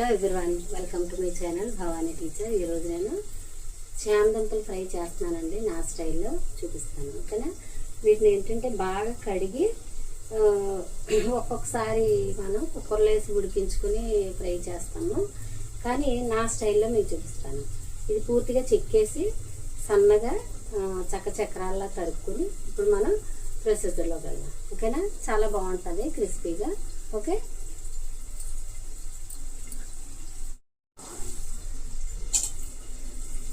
Hello everyone welcome to my channel Bhavani teacher. ఈరోజు నేను చామదంపలు fry చేస్తున్నానండి నా స్టైల్లో చూపిస్తాను ఓకేనా? వీటిని ఏంటంటే బాగా కడిగి ఒక్కొక్కసారి మనం కుక్కర్లో వేసి ఉడికించుకుని ఫ్రై చేస్తాము. కానీ నా స్టైల్లో మీకు చూపిస్తాను. ఇది పూర్తిగా చెక్కేసి సన్నగా చక్క చక్రాల్లా తరుక్కుని ఇప్పుడు మనం ప్రొసెసర్లోకి వెళ్దాం ఓకేనా? చాలా బాగుంటుంది క్రిస్పీగా. ఓకే?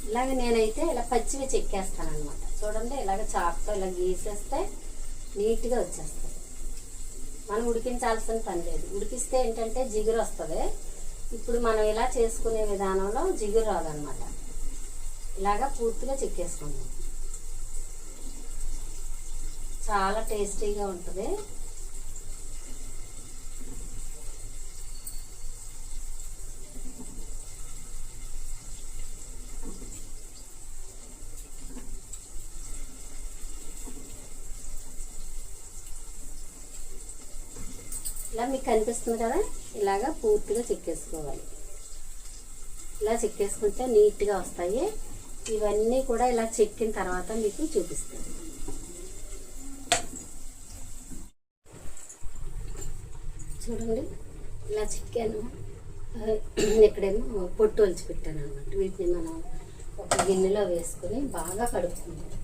ఇలాగ నేనైతే ఇలా పచ్చివి చెక్కేస్తాను అనమాట చూడండి ఇలాగ చాకుతో ఇలా గీసేస్తే నీట్గా వచ్చేస్తుంది మనం ఉడికించాల్సిన పని లేదు. ఉడికిస్తే ఏంటంటే జిగురు వస్తుంది. ఇప్పుడు మనం ఇలా చేసుకునే విధానంలో జిగురు రాదనమాట ఇలాగా పూర్తిగా చెక్కేసుకుందాం. చాలా టేస్టీగా ఉంటుంది. ఇలా మీకు కనిపిస్తుంది కదా ఇలాగా పూర్తిగా చెక్కేసుకోవాలి ఇలా చెక్కేసుకుంటే నీట్గా వస్తాయి. ఇవన్నీ కూడా ఇలా చెక్కిన తర్వాత మీకు చూపిస్తాను. చూడండి ఇలా చిక్కాను. ఇక్కడేమో పొట్టు ఒలిచి పెట్టాను అనమాట వీటిని మనం ఒక గిన్నెలో వేసుకొని బాగా కడుక్కుంటాం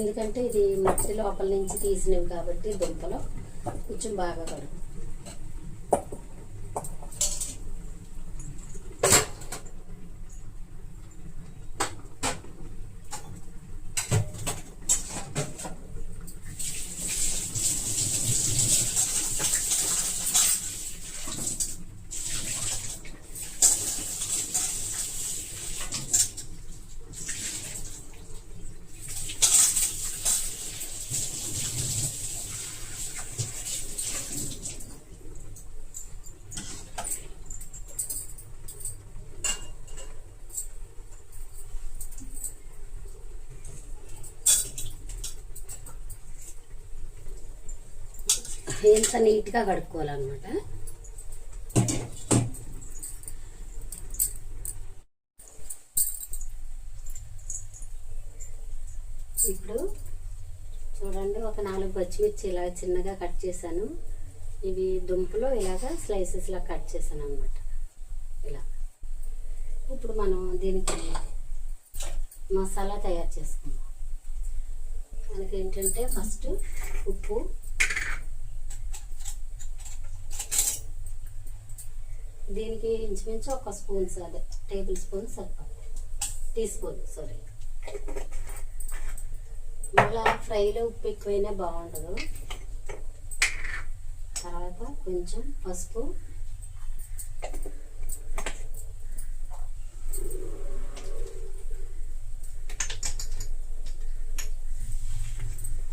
ఎందుకంటే ఇది మట్టి లోపల నుంచి తీసినవి కాబట్టి దుంపలో కొంచెం బాగా కడుపు ఎంత నీట్గా కడుక్కోవాలన్నమాట. ఇప్పుడు చూడండి ఒక నాలుగు పచ్చిమిర్చి ఇలా చిన్నగా కట్ చేశాను. ఇవి దుంపలు ఇలాగా స్లైసెస్లా కట్ చేశాను అనమాట ఇలా. ఇప్పుడు మనం దీనికి మసాలా తయారు చేసుకుందాం. మనకి ఏంటంటే ఫస్ట్ ఉప్పు దీనికి ఇంచుమించు ఒక స్పూన్ అదే టేబుల్ స్పూన్ సరిపడుతుంది టీ స్పూన్ సారీ మళ్ళా ఫ్రైలో ఉప్పు ఎక్కువైనా బాగుండదు. తర్వాత కొంచెం పసుపు.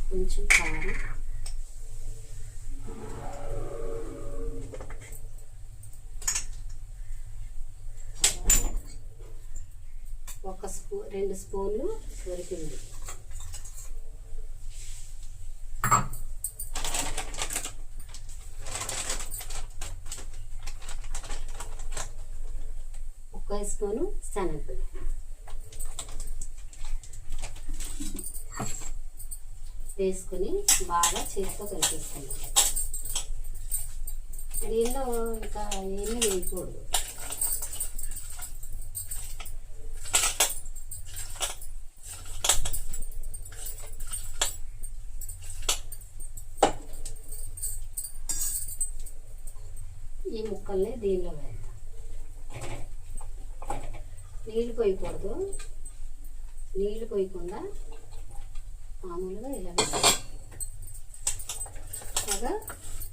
కొంచెం కారం. ఒక స్పూ రెండు స్పూన్లు వరిపిండి. ఒక స్పూను శనగపిండి. వేసుకుని బాగా చేతితో కలిపేసుకున్నాం దీనిలో ఇంకా ఏమీ వేయకూడదు ఈ ముక్కల్ని దీనిలో వేద్దాం. నీళ్ళు పోయకూడదు. నీళ్ళు పోయకుండా మామూలుగా ఇలా ఇలాగా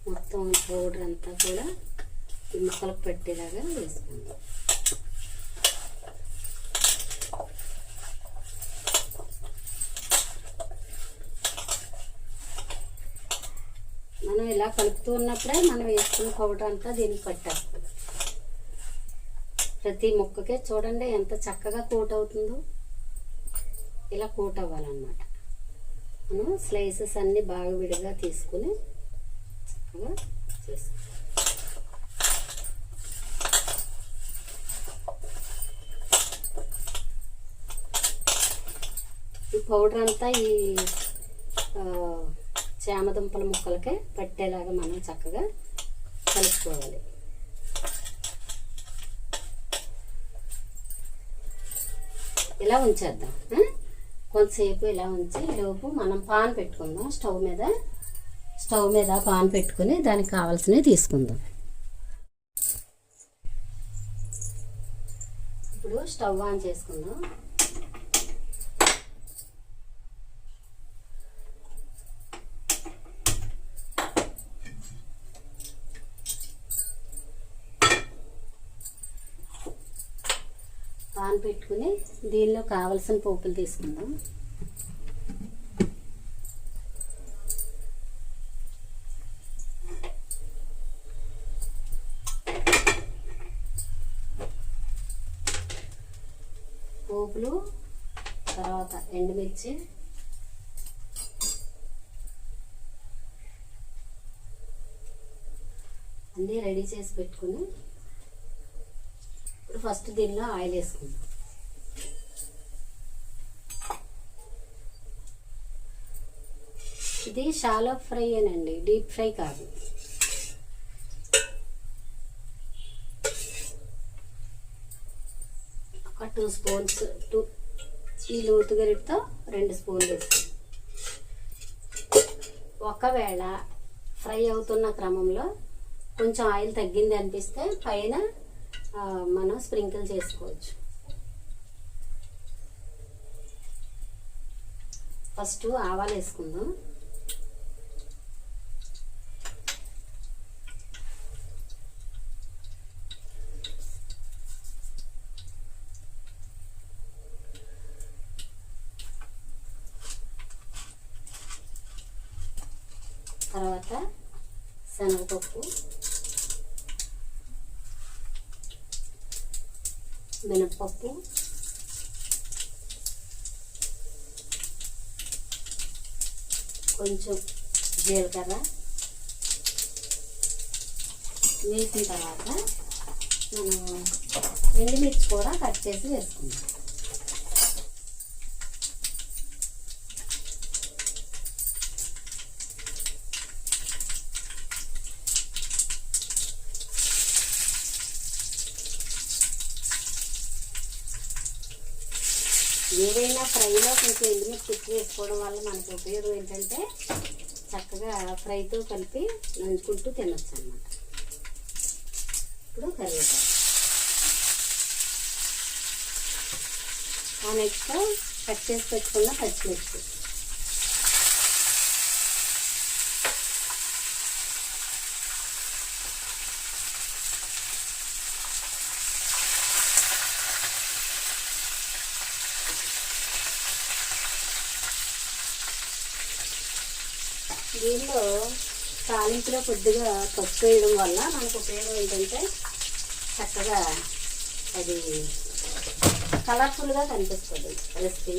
మొత్తం పౌడర్ అంతా కూడా ఈ ముక్కలకు పెట్టేలాగా వేసుకుందాం. ఇలా కలుపుతూ ఉన్నప్పుడే మనం వేసుకున్న పౌడర్ అంతా దీనికి పట్టాలి ప్రతి ముక్కకే చూడండి ఎంత చక్కగా కోట్ అవుతుందో. ఇలా కోట్ అవ్వాలన్నమాట. మనం స్లైసెస్ అన్నీ బాగా విడిగా తీసుకుని చక్కగా చేసుకుంటాం ఈ పౌడర్ అంతా ఈ చామదుంపల ముక్కలకే పట్టేలాగా మనం చక్కగా కలుపుకోవాలి. ఇలా ఉంచేద్దాం కొంతసేపు ఇలా ఉంచి లోపు మనం పాన్ పెట్టుకుందాం. స్టవ్ మీద స్టవ్ మీద పాన్ పెట్టుకుని దానికి కావాల్సినవి తీసుకుందాం. ఇప్పుడు స్టవ్ ఆన్ చేసుకుందాం. పాన్ పెట్టుకుని దీనిలో కావలసిన పోపులు తీసుకుందాం. పోపులు తర్వాత ఎండుమిర్చి అన్నీ రెడీ చేసి పెట్టుకుని ఇప్పుడు ఫస్ట్ దీనిలో ఆయిల్ వేసుకుందాం. ఇది షాలో ఫ్రై అనండి డీప్ ఫ్రై కాదు. ఒక టూ స్పూన్స్ టూ ఈ లోతు గరిటితో రెండు స్పూన్లు వేస్తాం ఒకవేళ ఫ్రై అవుతున్న క్రమంలో కొంచెం ఆయిల్ తగ్గింది అనిపిస్తే పైన మనం స్ప్రింకిల్ చేసుకోవచ్చు. ఫస్ట్ ఆవాలు వేసుకుందాం. తర్వాత శనగపప్పు. మినప్పప్పు కొంచెం జీలకర్ర వేసిన తర్వాత మనం ఎండుమిర్చి కూడా కట్ చేసి వేసుకుందాం ఏదైనా ఫ్రైలో కొంచెం ఎండుమిర్చి ఎక్కువ వేసుకోవడం వల్ల మనకి ఉపయోగం ఏంటంటే చక్కగా ఫ్రైతో కలిపి నంచుకుంటూ తినొచ్చు అన్నమాట. ఇప్పుడు కరివేపాకు. ఆ నెక్స్ట్ కట్ చేసి పెట్టుకున్న పచ్చిమిర్చి దీనిలో తాలింపులో కొద్దిగా పసుపు వేయడం వల్ల మనకు ఉపయోగం ఏంటంటే చక్కగా అది కలర్ఫుల్గా కనిపిస్తుంది. రెసిపీ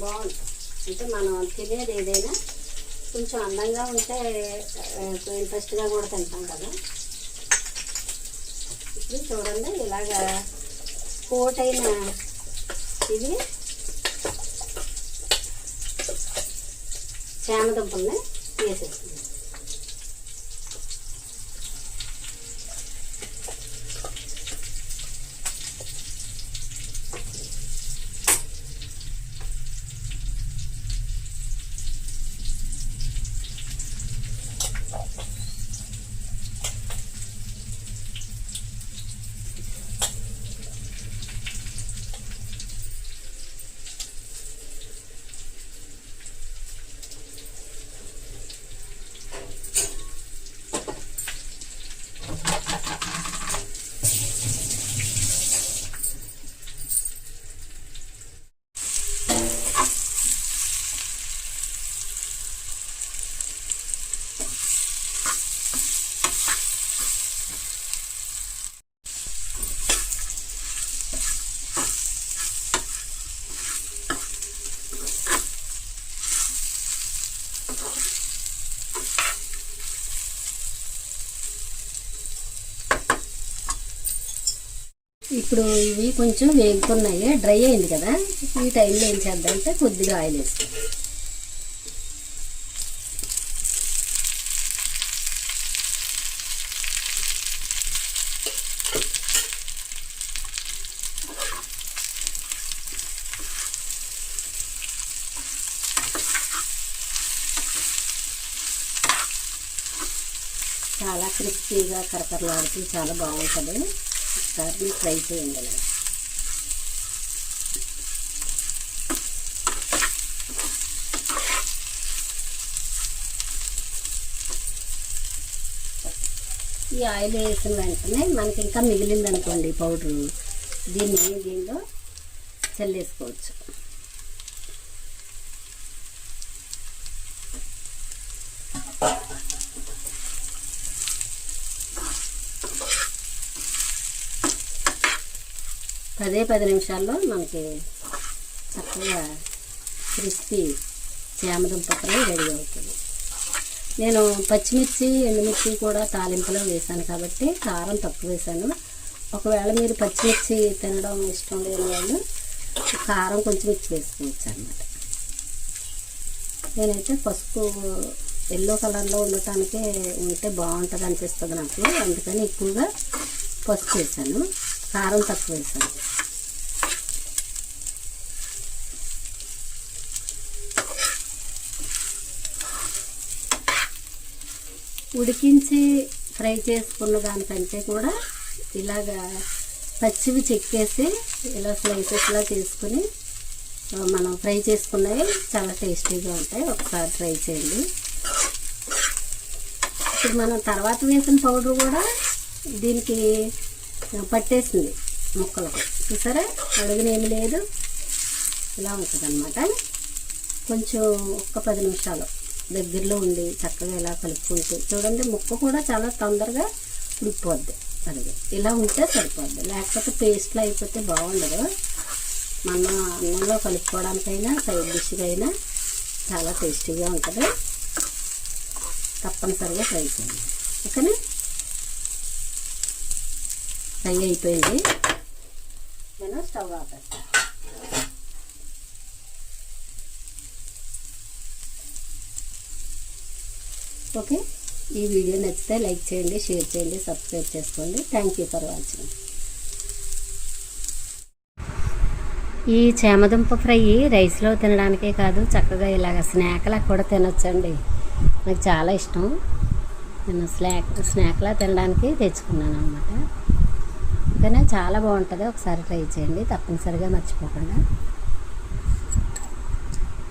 బాగుంటుంది. అంటే మనం తినేది ఏదైనా కొంచెం అందంగా ఉంటే ఇంట్రెస్ట్గా కూడా తింటాం కదా. ఇప్పుడు చూడండి ఇలాగా కోటైన ఇది చామదుంపల్ని వేసేస్తుంది ఇప్పుడు ఇవి కొంచెం వేగుతున్నాయి. డ్రై అయింది కదా. ఈ టైంలో ఏం చేద్దామంటే కొద్దిగా ఆయిల్ వేస్తాం చాలా క్రిస్పీగా కరకరలాడుతూ చాలా బాగుంటుంది. ఒకసారి ఫ్రై ట్రై చేయండి ఈ ఆయిల్ వేసిన వెంటనే మనకి ఇంకా మిగిలిందనుకోండి పౌడరు దీన్ని దీనిలో చల్లేసుకోవచ్చు. పదే పది నిమిషాల్లో మనకి చక్కగా క్రిస్పీ చామదుంప ఫ్రై రెడీ అవుతుంది. నేను పచ్చిమిర్చి ఎండుమిర్చి కూడా తాలింపులో వేసాను కాబట్టి కారం తక్కువ వేసాను ఒకవేళ మీరు పచ్చిమిర్చి తినడం ఇష్టం లేని వాళ్ళు కారం కొంచెం ఇచ్చి వేసుకోవచ్చు అనమాట నేనైతే పసుపు ఎల్లో కలర్లో ఉండటానికి ఉంటే బాగుంటుంది అనిపిస్తుంది నాకు. అందుకని ఎక్కువగా పసుపు వేసాను కారం తక్కువ వేసాను ఉడికించి ఫ్రై చేసుకున్న దానికంటే కూడా ఇలాగా పచ్చివి చెక్కేసి ఇలా స్లైసెస్లా చేసుకుని మనం ఫ్రై చేసుకున్నవి చాలా టేస్టీగా ఉంటాయి. ఒకసారి ట్రై చేయండి. ఇప్పుడు మనం తర్వాత వేసిన పౌడర్ కూడా దీనికి పట్టేసింది ముక్కలకు చూసారా? అడుగునేమి లేదు. ఇలా ఉంటుంది కొంచెం ఒక్క పది నిమిషాలు దగ్గరలో ఉండి చక్కగా ఇలా కలుపుకుంటూ చూడండి ముక్క కూడా చాలా తొందరగా ఉడిపోద్ది అది ఇలా ఉంటే సరిపోద్ది. లేకపోతే పేస్ట్లో అయిపోతే బాగుండదు. మన అన్నంలో కలుపుకోవడానికైనా సైడ్ డిష్గా అయినా చాలా టేస్టీగా ఉంటుంది. తప్పనిసరిగా ట్రై చేయండి. ఓకేనా? ఫ్రై అయిపోయింది. నేను స్టవ్ ఆపేస్తాను ఓకే? ఈ వీడియో నచ్చితే లైక్ చేయండి షేర్ చేయండి సబ్స్క్రైబ్ చేసుకోండి. థ్యాంక్ యూ ఫర్ వాచింగ్ ఈ చేమదుంప ఫ్రై రైస్లో తినడానికే కాదు చక్కగా ఇలాగ స్నాక్లా కూడా తినొచ్చండి. నాకు చాలా ఇష్టం. నేను స్నాక్ స్నాక్లా తినడానికి తెచ్చుకున్నాను అనమాట కానీ చాలా బాగుంటుంది. ఒకసారి ట్రై చేయండి. తప్పనిసరిగా మర్చిపోకుండా.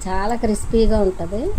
చాలా క్రిస్పీగా ఉంటుంది.